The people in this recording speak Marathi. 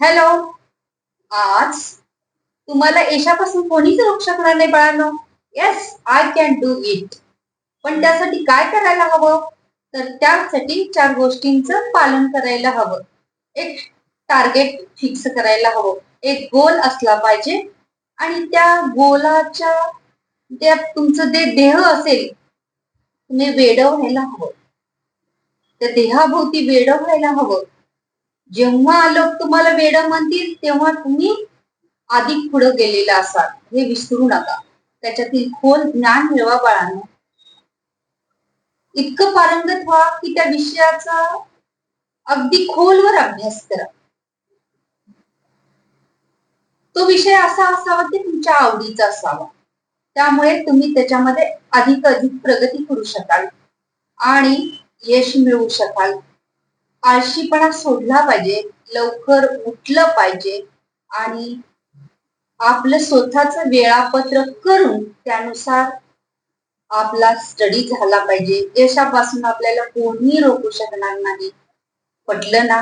हॅलो. आज तुम्हाला यशापासून कोणीच रोखू शकणार नाही बाळांनो. Yes I can do it पण त्यासाठी काय करायला हवं? तर त्यासाठी चार गोष्टींचं पालन करायला हवं. एक टार्गेट फिक्स करायला हवं. एक गोल असला पाहिजे. आणि त्या गोलाच्या त्या तुमचं जे देह असेल तुम्ही वेड व्हायला हवं. त्या देहाभोवती वेड व्हायला हवं. जेव्हा लोक तुम्हाला वेडं म्हणतील तेव्हा तुम्ही अधिक पुढे गेलेला असाल. हे विसरू नका. त्याच्यातील खोल ज्ञान मिळवा बाळांना. इतकं पारंगत व्हा की त्या विषयाचा अगदी खोलवर अभ्यास करा. तो विषय असा असावा की तुमच्या आवडीचा असावा. त्यामुळे तुम्ही त्याच्यामध्ये अधिक अधिक प्रगती करू शकाल आणि यश मिळवू शकाल. आळशीपणा सोडला पाहिजे लवकर उठलं पाहिजे आणि आपलं स्वतःच वेळापत्रक करून त्यानुसार आपला स्टडी झाला पाहिजे. यशापासून आपल्याला कोणी रोखू शकणार नाही. पटलं ना?